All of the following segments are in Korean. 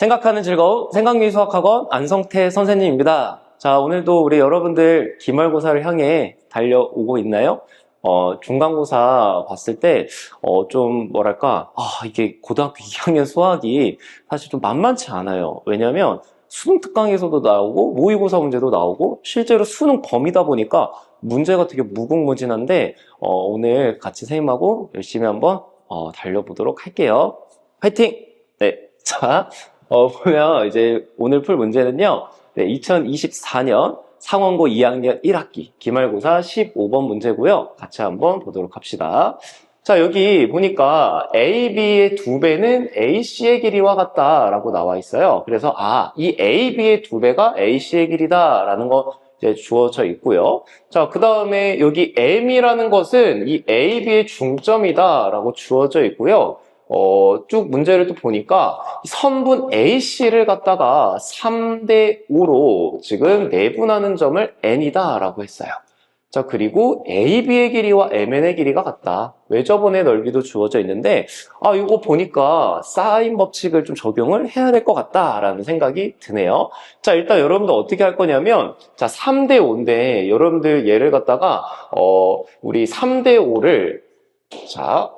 생각하는 즐거움 생각미 수학학원 안성태 선생님입니다. 자, 오늘도 우리 여러분들 기말고사를 향해 달려오고 있나요? 어, 중간고사 봤을 때, 어, 좀, 뭐랄까, 아, 이게 고등학교 2학년 수학이 사실 좀 만만치 않아요. 왜냐면, 수능 특강에서도 나오고, 모의고사 문제도 나오고, 실제로 수능 범위다 보니까 문제가 되게 무궁무진한데, 어, 오늘 같이 선생님하고 열심히 한번, 어, 달려보도록 할게요. 화이팅! 네. 자, 어, 보면 이제 오늘 풀 문제는요, 네, 2024년 상원고 2학년 1학기 기말고사 15번 문제고요. 같이 한번 보도록 합시다. 자, 여기 보니까 AB의 두 배는 AC의 길이와 같다라고 나와 있어요. 그래서 아, 이 AB의 두 배가 AC의 길이다라는 거 이제 주어져 있고요. 자, 그 다음에 여기 M이라는 것은 이 AB의 중점이다라고 주어져 있고요. 어, 쭉 문제를 또 보니까 선분 AC를 갖다가 3대 5로 지금 내분하는 점을 N이다 라고 했어요. 자, 그리고 AB의 길이와 MN의 길이가 같다. 외접원의 넓이도 주어져 있는데, 아, 이거 보니까 사인 법칙을 좀 적용을 해야 될 것 같다라는 생각이 드네요. 자, 일단 여러분들 어떻게 할 거냐면, 자, 3대 5인데, 여러분들 얘를 갖다가, 어, 우리 3대 5를, 자,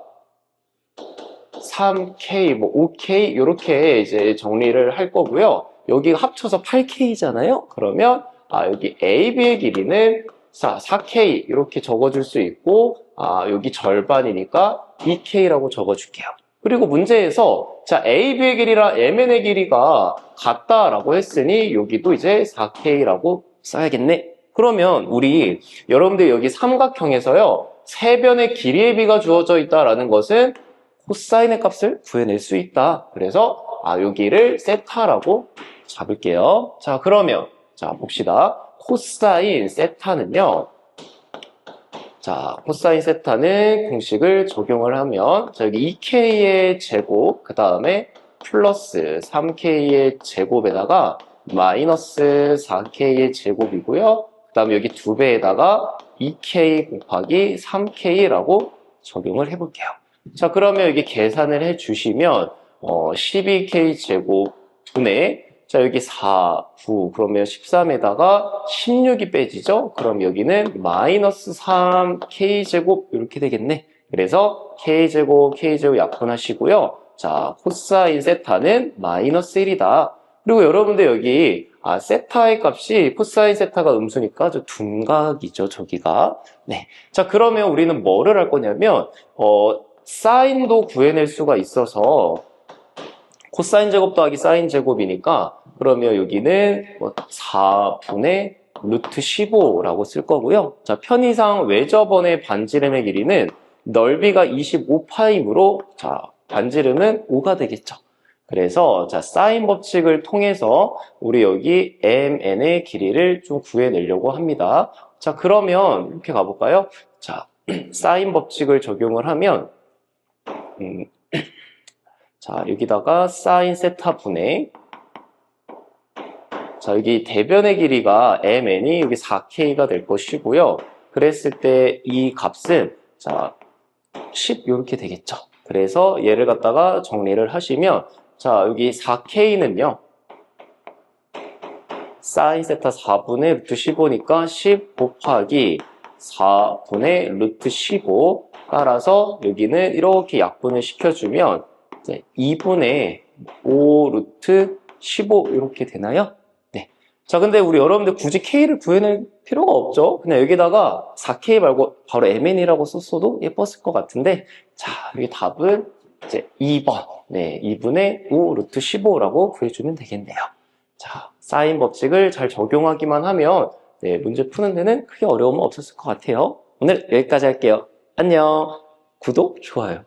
3K, 뭐 5K 이렇게 이제 정리를 할 거고요. 여기 합쳐서 8K잖아요. 그러면 아 여기 AB의 길이는 4, 4K 이렇게 적어줄 수 있고 아 여기 절반이니까 2K라고 적어줄게요. 그리고 문제에서 자 AB의 길이랑 MN의 길이가 같다라고 했으니 여기도 이제 4K라고 써야겠네. 그러면 우리 여러분들 여기 삼각형에서요 세 변의 길이의 비가 주어져 있다라는 것은 코사인의 값을 구해낼 수 있다. 그래서 아 여기를 세타라고 잡을게요. 자 그러면 자 봅시다. 코사인 세타는요. 자 코사인 세타는 공식을 적용을 하면 자 여기 2k의 제곱 그 다음에 플러스 3k의 제곱에다가 마이너스 4k의 제곱이고요. 그 다음에 여기 두 배에다가 2k 곱하기 3k라고 적용을 해볼게요. 자, 그러면 여기 계산을 해 주시면, 어, 12k 제곱 분의, 자, 여기 4, 9, 그러면 13에다가 16이 빼지죠? 그럼 여기는 마이너스 3k 제곱, 이렇게 되겠네. 그래서 k 제곱, k 제곱 약분하시고요. 자, 코사인 세타는 마이너스 1이다. 그리고 여러분들 여기, 아, 세타의 값이 코사인 세타가 음수니까 저 둔각이죠, 저기가. 네. 자, 그러면 우리는 뭐를 할 거냐면, 어, 사인도 구해낼 수가 있어서 코사인 제곱 더하기 사인 제곱이니까 그러면 여기는 뭐 4분의 루트 15라고 쓸 거고요. 자, 편의상 외접원의 반지름의 길이는 넓이가 25파이므로 자, 반지름은 5가 되겠죠. 그래서 자, 사인 법칙을 통해서 우리 여기 MN의 길이를 좀 구해내려고 합니다. 자, 그러면 이렇게 가볼까요? 자, 사인 법칙을 적용을 하면 음, 자, 여기다가 사인 세타 분의 자, 여기 대변의 길이가 mn이 여기 4k가 될 것이고요. 그랬을 때 이 값은 자, 10 이렇게 되겠죠. 그래서 얘를 갖다가 정리를 하시면 자, 여기 4k는요. 사인 세타 4분의 루트 15니까 10 곱하기 4분의 루트 15 따라서 여기는 이렇게 약분을 시켜주면 이제 2분의 5 루트 15 이렇게 되나요? 네. 자, 근데 우리 여러분들 굳이 K를 구해낼 필요가 없죠. 그냥 여기다가 4K 말고 바로 MN이라고 썼어도 예뻤을 것 같은데 자, 여기 답은 이제 2번. 네, 2분의 5 루트 15라고 구해주면 되겠네요. 자, 사인 법칙을 잘 적용하기만 하면 네, 문제 푸는 데는 크게 어려움은 없었을 것 같아요. 오늘 여기까지 할게요. 안녕. 구독, 좋아요.